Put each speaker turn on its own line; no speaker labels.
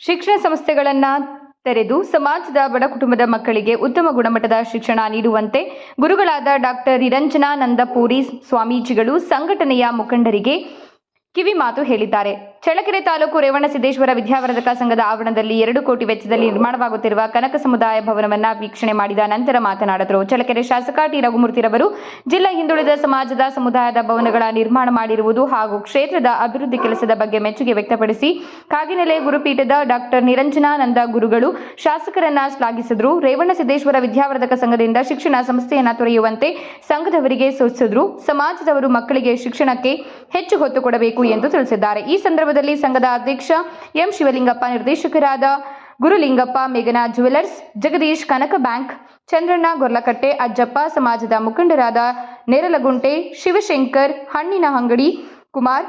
ಶಿಕ್ಷಣ ಸಂಸ್ಥೆಗಳನ್ನು ತೆರೆದು ಸಮಾಜದ ಬಡ ಕುಟುಂಬದ ಮಕ್ಕಳಿಗೆ ಉತ್ತಮ ಗುಣಮಟ್ಟದ ಶಿಕ್ಷಣ ನೀಡುವಂತೆ ಗುರುಗಳಾದ ಡಾಕ್ಟರ್ ನಿರಂಜನಾನಂದ ಪೂರಿ ಸ್ವಾಮೀಜಿಗಳು ಸಂಘಟನೆಯ ಮುಖಂಡರಿಗೆ ಕಿವಿಮಾತು ಹೇಳಿದ್ದಾರೆ. ಚಳ್ಳಕೆರೆ ತಾಲೂಕು ರೇವಣಸಿದ್ದೇಶ್ವರ ವಿದ್ಯಾವರ್ಧಕ ಸಂಘದ ಆವರಣದಲ್ಲಿ ಎರಡು ಕೋಟಿ ವೆಚ್ಚದಲ್ಲಿ ನಿರ್ಮಾಣವಾಗುತ್ತಿರುವ ಕನಕ ಸಮುದಾಯ ಭವನವನ್ನ ವೀಕ್ಷಣೆ ಮಾಡಿದ ನಂತರ ಮಾತನಾಡಿದರು. ಚಳ್ಳಕೆರೆ ಶಾಸಕ ಟಿ. ರಘುಮೂರ್ತಿರವರು ಜಿಲ್ಲಾ ಹಿಂದುಳಿದ ಸಮಾಜದ ಸಮುದಾಯದ ಭವನಗಳ ನಿರ್ಮಾಣ ಮಾಡಿರುವುದು ಹಾಗೂ ಕ್ಷೇತ್ರದ ಅಭಿವೃದ್ಧಿ ಕೆಲಸದ ಬಗ್ಗೆ ಮೆಚ್ಚುಗೆ ವ್ಯಕ್ತಪಡಿಸಿ, ಕಾಗಿನೆಲೆ ಗುರುಪೀಠದ ಡಾಕ್ಟರ್ ನಿರಂಜನಾನಂದ ಗುರುಗಳು ಶಾಸಕರನ್ನ ಶ್ಲಾಘಿಸಿದ್ರು. ರೇವಣಸಿದ್ದೇಶ್ವರ ವಿದ್ಯಾವರ್ಧಕ ಸಂಘದಿಂದ ಶಿಕ್ಷಣ ಸಂಸ್ಥೆಯನ್ನ ತೊರೆಯುವಂತೆ ಸಂಘದವರಿಗೆ ಸೂಚಿಸಿದ್ರು. ಸಮಾಜದವರು ಮಕ್ಕಳಿಗೆ ಶಿಕ್ಷಣಕ್ಕೆ ಹೆಚ್ಚು ಹೊತ್ತು ಕೊಡಬೇಕು ಎಂದು ತಿಳಿಸಿದ್ದಾರೆ. ಈ ಸಂದರ್ಭದಲ್ಲಿ ಸಂಘದ ಅಧ್ಯಕ್ಷ ಎಂ ಶಿವಲಿಂಗಪ್ಪ ನಿರ್ದೇಶಕರಾದ ಗುರುಲಿಂಗಪ್ಪ, ಮೇಘನಾ ಜುವೆಲರ್ಸ್ ಜಗದೀಶ್ ಕನಕ ಬ್ಯಾಂಕ್, ಚಂದ್ರಣ್ಣ ಗೊರ್ಲಕಟ್ಟೆ, ಅಜ್ಜಪ್ಪ ಸಮಾಜದ ಮುಖಂಡರಾದ ನೇರಲಗುಂಟೆ, ಶಿವಶಂಕರ್ ಹಣ್ಣಿನ ಅಂಗಡಿ ಕುಮಾರ್